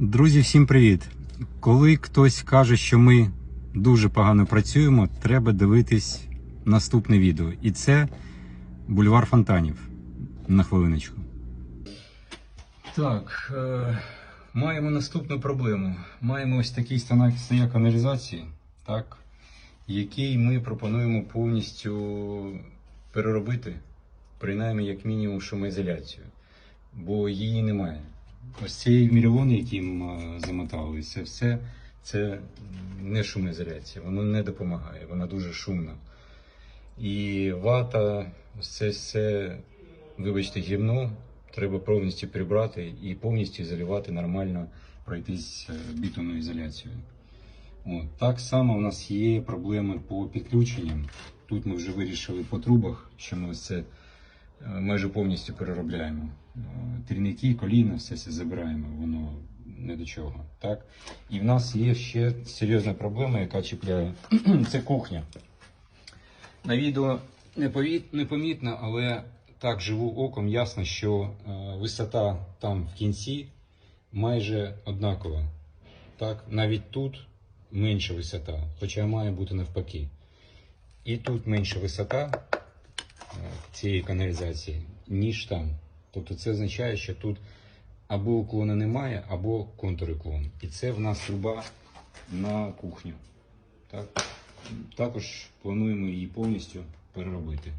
Друзі, всім привіт! Коли хтось каже, що ми дуже погано працюємо, треба дивитись наступне відео. І це бульвар фонтанів. На хвилиночку. Так, е, маємо наступну проблему. Маємо ось такий стояк каналізації, так, який ми пропонуємо повністю переробити, принаймні як мінімум шумоізоляцію, бо її немає. Ось цей мільйон, яким е, замотали, це все це не шумоізоляція, воно не допомагає, вона дуже шумна. І вата, ось це все, вибачте, гівно, треба повністю прибрати і повністю ізолювати нормально, пройтись е, бітумною ізоляцією. От. Так само у нас є проблеми по підключенням. Тут ми вже вирішили по трубах, що ми ось це е, майже повністю переробляємо. Трійники, коліна, все це забираємо, воно не до чого. Так? І в нас є ще серйозна проблема, яка чіпляє. це кухня. На відео непомітно, але так живу оком, ясно, що е, висота там в кінці майже однакова. Так, навіть тут менша висота, хоча має бути навпаки. І тут менша висота е, цієї каналізації, ніж там. Тобто це означає, що тут або уклона немає, або контруклон. І це в нас труба на кухню. Так? Також плануємо її повністю переробити.